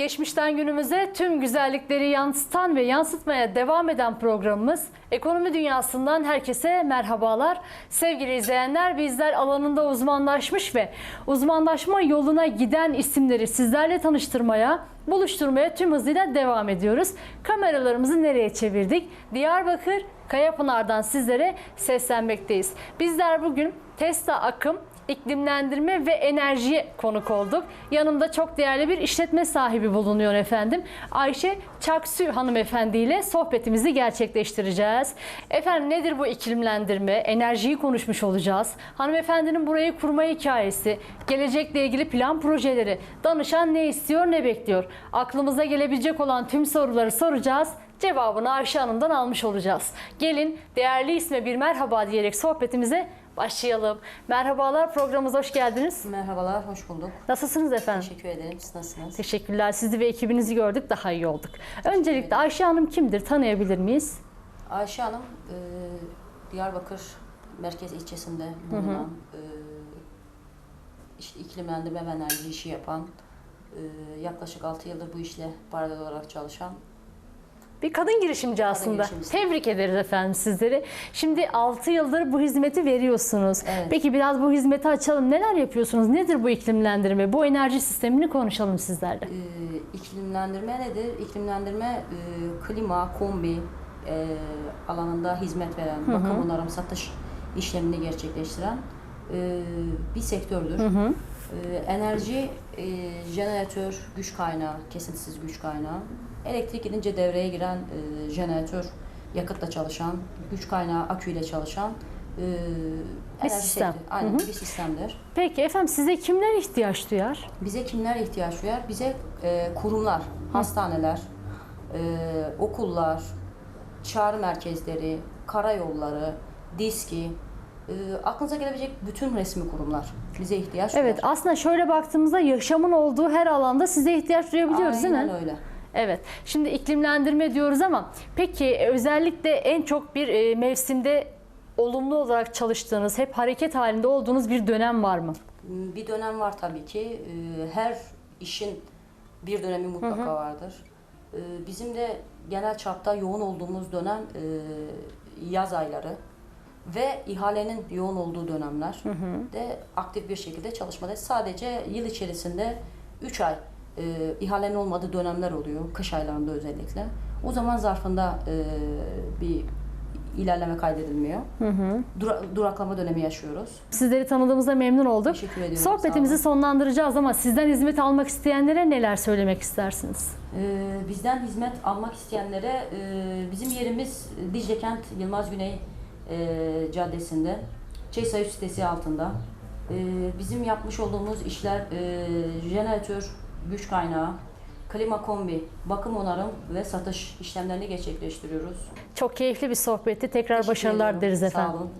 geçmişten günümüze tüm güzellikleri yansıtan ve yansıtmaya devam eden programımız Ekonomi Dünyası'ndan herkese merhabalar. Sevgili izleyenler bizler alanında uzmanlaşmış ve uzmanlaşma yoluna giden isimleri sizlerle tanıştırmaya, buluşturmaya tüm hızıyla devam ediyoruz. Kameralarımızı nereye çevirdik? Diyarbakır Kayapınar'dan sizlere seslenmekteyiz. Bizler bugün Tesla Akım iklimlendirme ve enerjiye konuk olduk. Yanımda çok değerli bir işletme sahibi bulunuyor efendim. Ayşe Çaksü hanımefendi ile sohbetimizi gerçekleştireceğiz. Efendim nedir bu iklimlendirme? Enerjiyi konuşmuş olacağız. Hanımefendinin burayı kurma hikayesi, gelecekle ilgili plan projeleri, danışan ne istiyor ne bekliyor? Aklımıza gelebilecek olan tüm soruları soracağız cevabını Ayşe Hanım'dan almış olacağız. Gelin değerli isme bir merhaba diyerek sohbetimize başlayalım. Merhabalar programımıza hoş geldiniz. Merhabalar, hoş bulduk. Nasılsınız efendim? Teşekkür ederim. Siz nasılsınız? Teşekkürler. Sizi ve ekibinizi gördük daha iyi olduk. Öncelikle Ayşe Hanım kimdir? Tanıyabilir miyiz? Ayşe Hanım, e, Diyarbakır Merkez ilçesinde bulunan, e, işte iklimlendirme ve enerji işi yapan, e, yaklaşık 6 yıldır bu işle paralel olarak çalışan Bir kadın girişimci aslında. girişimcisi. Tebrik ederiz efendim sizleri. Şimdi 6 yıldır bu hizmeti veriyorsunuz. Evet. Peki biraz bu hizmeti açalım. Neler yapıyorsunuz? Nedir bu iklimlendirme? Bu enerji sistemini konuşalım sizlerle. e, iklimlendirme nedir? İklimlendirme e, klima, kombi e, alanında hizmet veren, bakım onarım, satış işlemini gerçekleştiren e, bir sektördür. E, enerji, e, jeneratör, güç kaynağı, kesintisiz güç kaynağı. Elektrik gidince devreye giren e, jeneratör, yakıtla çalışan, güç kaynağı aküyle çalışan e, enerji sistem. sektörü. Aynen bir sistemdir. Peki efendim size kimler ihtiyaç duyar? Bize kimler ihtiyaç duyar? Bize e, kurumlar, hastaneler, e, okullar, çağrı merkezleri, karayolları, diski, e, aklınıza gelebilecek bütün resmi kurumlar bize ihtiyaç Evet duyar. aslında şöyle baktığımızda yaşamın olduğu her alanda size ihtiyaç duyabiliyoruz değil mi? Aynen öyle. Evet. Şimdi iklimlendirme diyoruz ama peki özellikle en çok bir e, mevsimde olumlu olarak çalıştığınız, hep hareket halinde olduğunuz bir dönem var mı? Bir dönem var tabii ki. E, Her işin bir dönemi mutlaka vardır. E, Bizim de genel çapta yoğun olduğumuz dönem e, yaz ayları ve ihalenin yoğun olduğu dönemler de aktif bir şekilde çalışmadayız. Sadece yıl içerisinde 3 ay e, ihalenin olmadığı dönemler oluyor, kış aylarında özellikle. O zaman zarfında e, bir ilerleme kaydedilmiyor. Dura- duraklama dönemi yaşıyoruz. Sizleri tanıdığımızda memnun olduk. Teşekkür ediyorum, Sohbetimizi sonlandıracağız ama sizden hizmet almak isteyenlere neler söylemek istersiniz? Ee, bizden hizmet almak isteyenlere e, bizim yerimiz Dicle Kent Yılmaz Güney e, Caddesi'nde Çeysayı sitesi altında. E, bizim yapmış olduğumuz işler e, jeneratör, güç kaynağı, klima kombi, bakım onarım ve satış işlemlerini gerçekleştiriyoruz. Çok keyifli bir sohbetti. Tekrar Teşekkür başarılar ediyorum. dileriz Sağ efendim. olun.